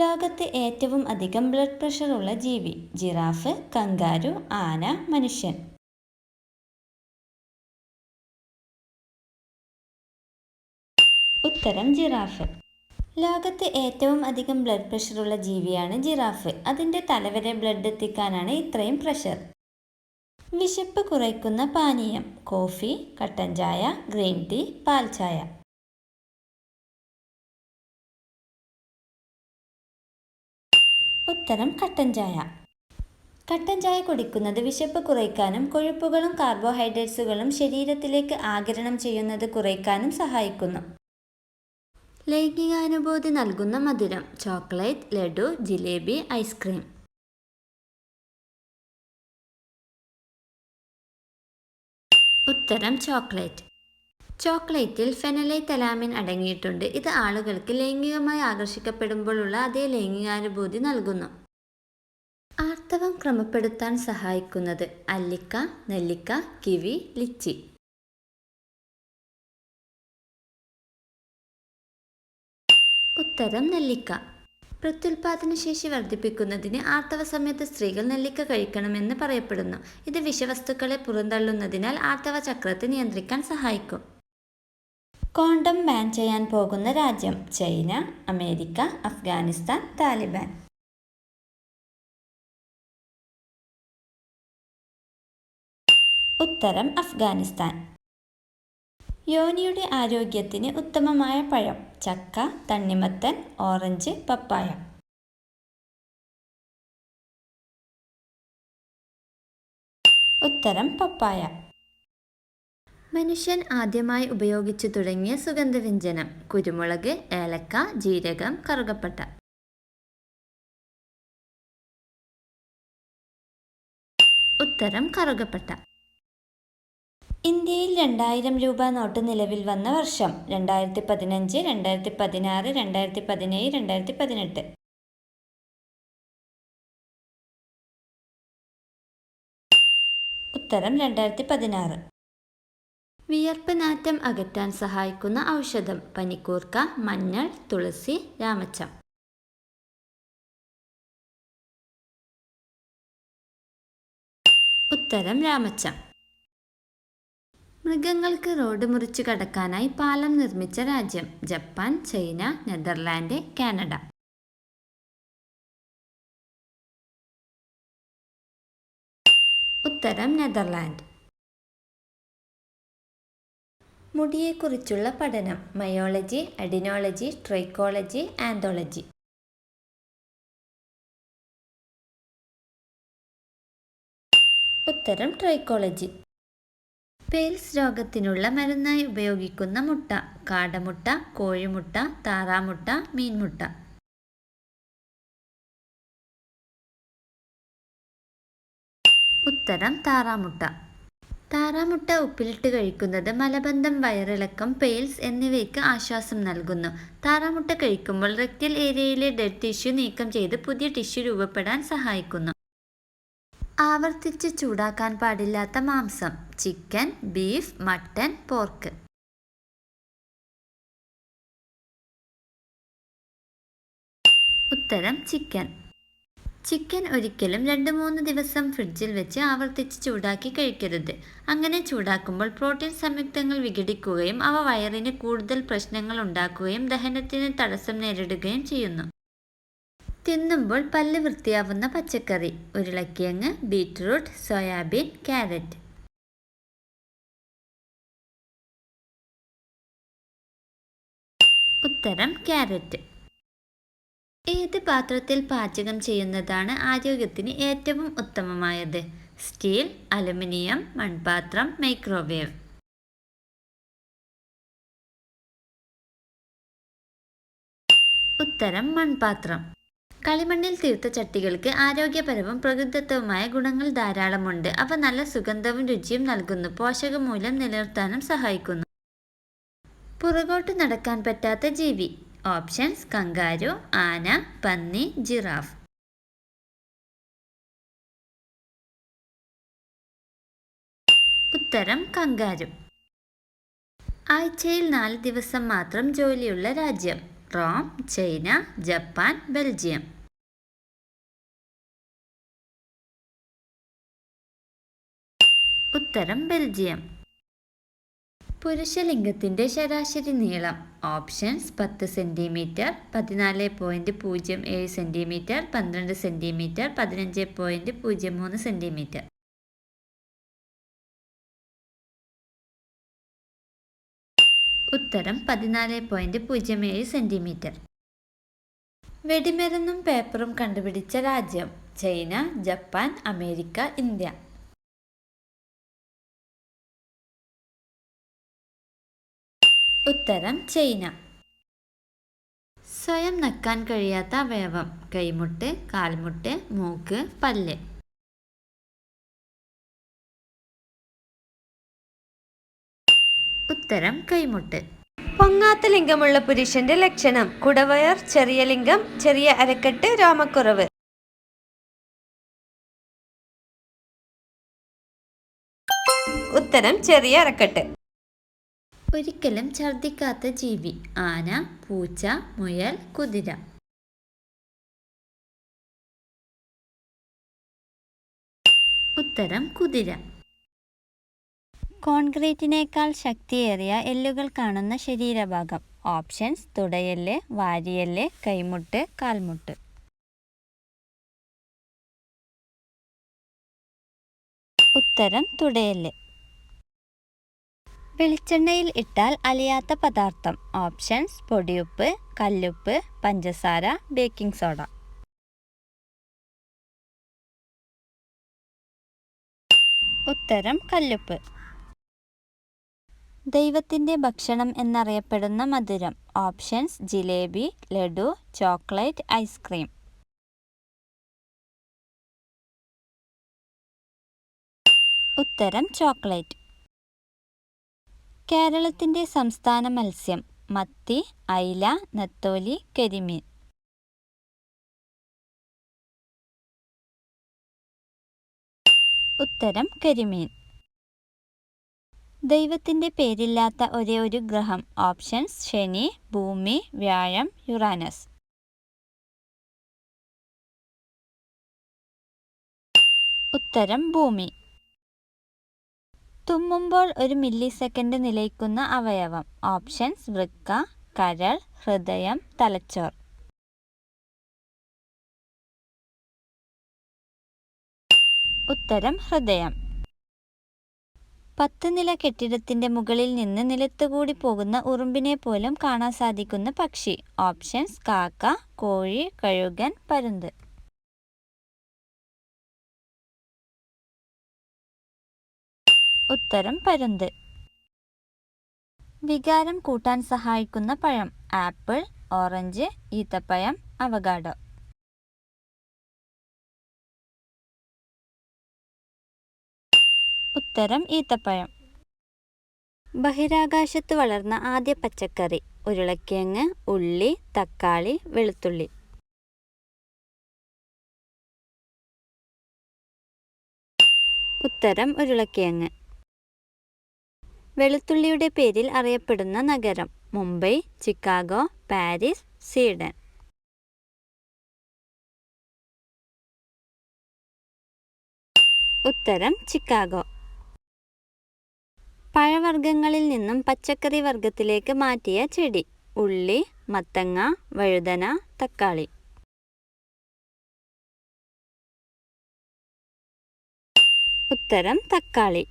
ലോകത്ത് ഏറ്റവും അധികം ബ്ലഡ് പ്രഷർ ഉള്ള ജീവി ജിറാഫ് കങ്കാരു ആന മനുഷ്യൻ. ഉത്തരം ജിറാഫ്. ലോകത്ത് ഏറ്റവും അധികം ബ്ലഡ് പ്രഷർ ഉള്ള ജീവിയാണ് ജിറാഫ്. അതിന്റെ തലവരെ ബ്ലഡ് എത്തിക്കാനാണ് ഇത്രയും പ്രഷർ. വിശപ്പ് കുറയ്ക്കുന്ന പാനീയം കോഫി കട്ടൻ ചായ ഗ്രീൻ ടീ പാൽ ചായ. ഉത്തരം കട്ടൻ ചായ. കട്ടൻ ചായ കുടിക്കുന്നത് വിശപ്പ് കുറയ്ക്കാനും കൊഴുപ്പുകളും കാർബോഹൈഡ്രേറ്റ്സുകളും ശരീരത്തിലേക്ക് ആകിരണം ചെയ്യുന്നത് കുറയ്ക്കാനും സഹായിക്കുന്നു. ലൈംഗികാനുഭൂതി നൽകുന്ന മധുരം chocolate laddu jalebi ice cream. ഉത്തരം ചോക്ലേറ്റ്. ചോക്ലേറ്റിൽ ഫെനലൈതലാമിൻ അടങ്ങിയിട്ടുണ്ട്. ഇത് ആളുകൾക്ക് ലൈംഗികമായി ആകർഷിക്കപ്പെടുമ്പോഴുള്ള അതേ ലൈംഗികാനുഭൂതി നൽകുന്നു. ആർത്തവം ക്രമപ്പെടുത്താൻ സഹായിക്കുന്നത് അല്ലിക്ക നെല്ലിക്ക കിവി ലിച്ചി. ഉത്തരം നെല്ലിക്ക. പ്രത്യുൽപാദന ശേഷി വർദ്ധിപ്പിക്കുന്നതിന് ആർത്തവ സമയത്ത് സ്ത്രീകൾ നെല്ലിക്ക കഴിക്കണമെന്ന് പറയപ്പെടുന്നു. ഇത് വിഷവസ്തുക്കളെ പുറന്തള്ളുന്നതിനാൽ ആർത്തവ ചക്രത്തെ നിയന്ത്രിക്കാൻ സഹായിക്കും. കോണ്ടം ബാൻ ചെയ്യാൻ പോകുന്ന രാജ്യം ചൈന അമേരിക്ക അഫ്ഗാനിസ്ഥാൻ താലിബാൻ. ഉത്തരം അഫ്ഗാനിസ്ഥാൻ. യോനിയുടെ ആരോഗ്യത്തിന് ഉത്തമമായ പഴം ചക്ക തണ്ണിമത്തൻ ഓറഞ്ച് പപ്പായ. ഉത്തരം പപ്പായ. മനുഷ്യൻ ആദ്യമായി ഉപയോഗിച്ചു തുടങ്ങിയ സുഗന്ധവ്യഞ്ജനം കുരുമുളക് ഏലക്ക ജീരകം കറുകപ്പട്ട. ഉത്തരം കറുകപ്പട്ട. ഇന്ത്യയിൽ രണ്ടായിരം രൂപ നോട്ട് നിലവിൽ വന്ന വർഷം രണ്ടായിരത്തി പതിനഞ്ച് രണ്ടായിരത്തി പതിനാറ് രണ്ടായിരത്തി പതിനേഴ് രണ്ടായിരത്തി പതിനെട്ട് ഉത്തരം രണ്ടായിരത്തി പതിനാറ് വിയർപ്പ് നാറ്റം അകറ്റാൻ സഹായിക്കുന്ന ഔഷധം പനിക്കൂർക്ക മഞ്ഞൾ തുളസി രാമച്ചം. ഉത്തരം രാമച്ചം. മൃഗങ്ങൾക്ക് റോഡ് മുറിച്ച് കടക്കാനായി പാലം നിർമ്മിച്ച രാജ്യം ജപ്പാൻ ചൈന നെതർലാൻഡ് കാനഡ. ഉത്തരം നെതർലാൻഡ്. മുടിയെക്കുറിച്ചുള്ള പഠനം. Myology adenology trichology anthology. ഉത്തരം ട്രൈക്കോളജി. പേൽസ് രോഗത്തിനുള്ള മരുന്നായി ഉപയോഗിക്കുന്ന മുട്ട. കാടമുട്ട കോഴിമുട്ട താറാമുട്ട മീൻമുട്ട. ഉത്തരം താറാമുട്ട. താറാമുട്ട ഉപ്പിലിട്ട് കഴിക്കുന്നത് മലബന്ധം വയറിളക്കം പെയിൽസ് എന്നിവയ്ക്ക് ആശ്വാസം നൽകുന്നു. താറാമുട്ട കഴിക്കുമ്പോൾ റെക്റ്റൽ ഏരിയയിലെ ഡെഡ് ടിഷ്യൂ നീക്കം ചെയ്ത് പുതിയ ടിഷ്യൂ രൂപപ്പെടാൻ സഹായിക്കുന്നു. ആവർത്തിച്ച് ചൂടാക്കാൻ പാടില്ലാത്ത മാംസം ചിക്കൻ ബീഫ് മട്ടൻ പോർക്ക് ഉത്തരം ചിക്കൻ ചിക്കൻ ഒരിക്കലും രണ്ട് മൂന്ന് ദിവസം ഫ്രിഡ്ജിൽ വെച്ച് ആവർത്തിച്ച് ചൂടാക്കി കഴിക്കരുത്. അങ്ങനെ ചൂടാക്കുമ്പോൾ പ്രോട്ടീൻ സംയുക്തങ്ങൾ വിഘടിക്കുകയും അവ വയറിന് കൂടുതൽ പ്രശ്നങ്ങൾ ഉണ്ടാക്കുകയും ദഹനത്തിന് തടസ്സം നേരിടുകയും ചെയ്യുന്നു. തിന്നുമ്പോൾ പല്ല് വൃത്തിയാവുന്ന പച്ചക്കറി ഉരുളക്കിഴങ്ങ് ബീറ്റ്റൂട്ട് സോയാബീൻ ക്യാരറ്റ്. ഉത്തരം ക്യാരറ്റ്. ഏത് പാത്രത്തിൽ പാചകം ചെയ്യുന്നതാണ് ആരോഗ്യത്തിന് ഏറ്റവും ഉത്തമമായത്? സ്റ്റീൽ അലുമിനിയം മൺപാത്രം മൈക്രോവേവ്. ഉത്തരം മൺപാത്രം. കളിമണ്ണിൽ തീർത്ത ചട്ടികൾക്ക് ആരോഗ്യപരവും പ്രകൃതിത്വവുമായ ഗുണങ്ങൾ ധാരാളമുണ്ട്. അവ നല്ല സുഗന്ധവും രുചിയും നൽകുന്നു. പോഷകമൂല്യം നിലനിർത്താനും സഹായിക്കുന്നു. പുറകോട്ട് നടക്കാൻ പറ്റാത്ത ജീവി. ഓപ്ഷൻസ് കങ്കാരു ആന പന്നി ജിറാഫ്. ഉത്തരം കങ്കാരു. ആഴ്ചയിൽ നാല് ദിവസം മാത്രം ജോലിയുള്ള രാജ്യം. Rome China Japan Belgium. ഉത്തരം ബെൽജിയം. പുരുഷലിംഗത്തിന്റെ ശരാശരി നീളം ഓപ്ഷൻസ് പത്ത് സെന്റിമീറ്റർ പതിനാല് പോയിന്റ് പൂജ്യം ഏഴ് സെന്റിമീറ്റർ പന്ത്രണ്ട് സെന്റിമീറ്റർ പതിനഞ്ച് പോയിന്റ് പൂജ്യം മൂന്ന് സെന്റിമീറ്റർ ഉത്തരം പതിനാല് പോയിന്റ് പൂജ്യം ഏഴ് സെന്റിമീറ്റർ വെടിമരുന്നും പേപ്പറും കണ്ടുപിടിച്ച രാജ്യം ചൈന ജപ്പാൻ അമേരിക്ക ഇന്ത്യ. ഉത്തരം ചൈന. സ്വയം നക്കാൻ കഴിയാത്ത അവയവം കൈമുട്ട് കാൽമുട്ട് മൂക്ക് പല്ല്. ഉത്തരം കൈമുട്ട്. പൊങ്ങാത്ത ലിംഗമുള്ള പുരുഷന്റെ ലക്ഷണം. കുടവയർ ചെറിയ ലിംഗം ചെറിയ അരക്കെട്ട് രോമക്കുറവ്. ഉത്തരം ചെറിയ അരക്കെട്ട്. ഒരിക്കലും ഛർദ്ദിക്കാത്ത ജീവി ആന പൂച്ച മുയൽ കുതിര. ഉത്തരം കുതിര. കോൺക്രീറ്റിനേക്കാൾ ശക്തിയേറിയ എല്ലുകൾ കാണുന്ന ശരീരഭാഗം. ഓപ്ഷൻസ് തുടയൽ വാരിയൽ കൈമുട്ട് കാൽമുട്ട്. ഉത്തരം തുടയെല്ല്. വെളിച്ചെണ്ണയിൽ ഇട്ടാൽ അലിയാത്ത പദാർത്ഥം. ഓപ്ഷൻസ് പൊടിയുപ്പ് കല്ലുപ്പ് പഞ്ചസാര ബേക്കിംഗ് സോഡ. ഉത്തരം കല്ലുപ്പ്. ദൈവത്തിന്റെ ഭക്ഷണം എന്നറിയപ്പെടുന്ന മധുരം. Options jalebi laddu chocolate ice cream. ഉത്തരം ചോക്ലേറ്റ്. കേരളത്തിന്റെ സംസ്ഥാന മത്സ്യം മത്തി അയില നത്തോലി കരിമീൻ. ഉത്തരം കരിമീൻ. ദൈവത്തിന്റെ പേരില്ലാത്ത ഒരേ ഒരു ഗ്രഹം ഓപ്ഷൻസ് ശനി ഭൂമി വ്യാഴം യുറാനസ്. ഉത്തരം ഭൂമി. തുമ്മുമ്പോൾ ഒരു മില്ലി സെക്കൻഡ് നിലയ്ക്കുന്ന അവയവം. ഓപ്ഷൻസ് വൃക്ക കരൾ ഹൃദയം തലച്ചോർ. ഉത്തരം ഹൃദയം. പത്ത് നില കെട്ടിടത്തിന്റെ മുകളിൽ നിന്ന് നിലത്തുകൂടി പോകുന്ന ഉറുമ്പിനെ പോലും കാണാൻ സാധിക്കുന്ന പക്ഷി. ഓപ്ഷൻസ് കാക്ക കോഴി കഴുകൻ പരുന്ത്. ഉത്തരം പരുന്ത്. വികാരം കൂട്ടാൻ സഹായിക്കുന്ന പഴം ആപ്പിൾ ഓറഞ്ച് ഈത്തപ്പഴം അവഗാഡോ. ഉത്തരം ഈത്തപ്പഴം. ബഹിരാകാശത്ത് വളർന്ന ആദ്യ പച്ചക്കറി ഉരുളക്കിഴങ്ങ് ഉള്ളി തക്കാളി വെളുത്തുള്ളി. ഉത്തരം ഉരുളക്കിഴങ്ങ്. വെളുത്തുള്ളിയുടെ പേരിൽ അറിയപ്പെടുന്ന നഗരം മുംബൈ ചിക്കാഗോ പാരീസ് സ്വീഡൻ. ഉത്തരം ചിക്കാഗോ. പഴവർഗങ്ങളിൽ നിന്നും പച്ചക്കറി വർഗത്തിലേക്ക് മാറ്റിയ ചെടി ഉള്ളി മത്തങ്ങ വഴുതന തക്കാളി. ഉത്തരം തക്കാളി.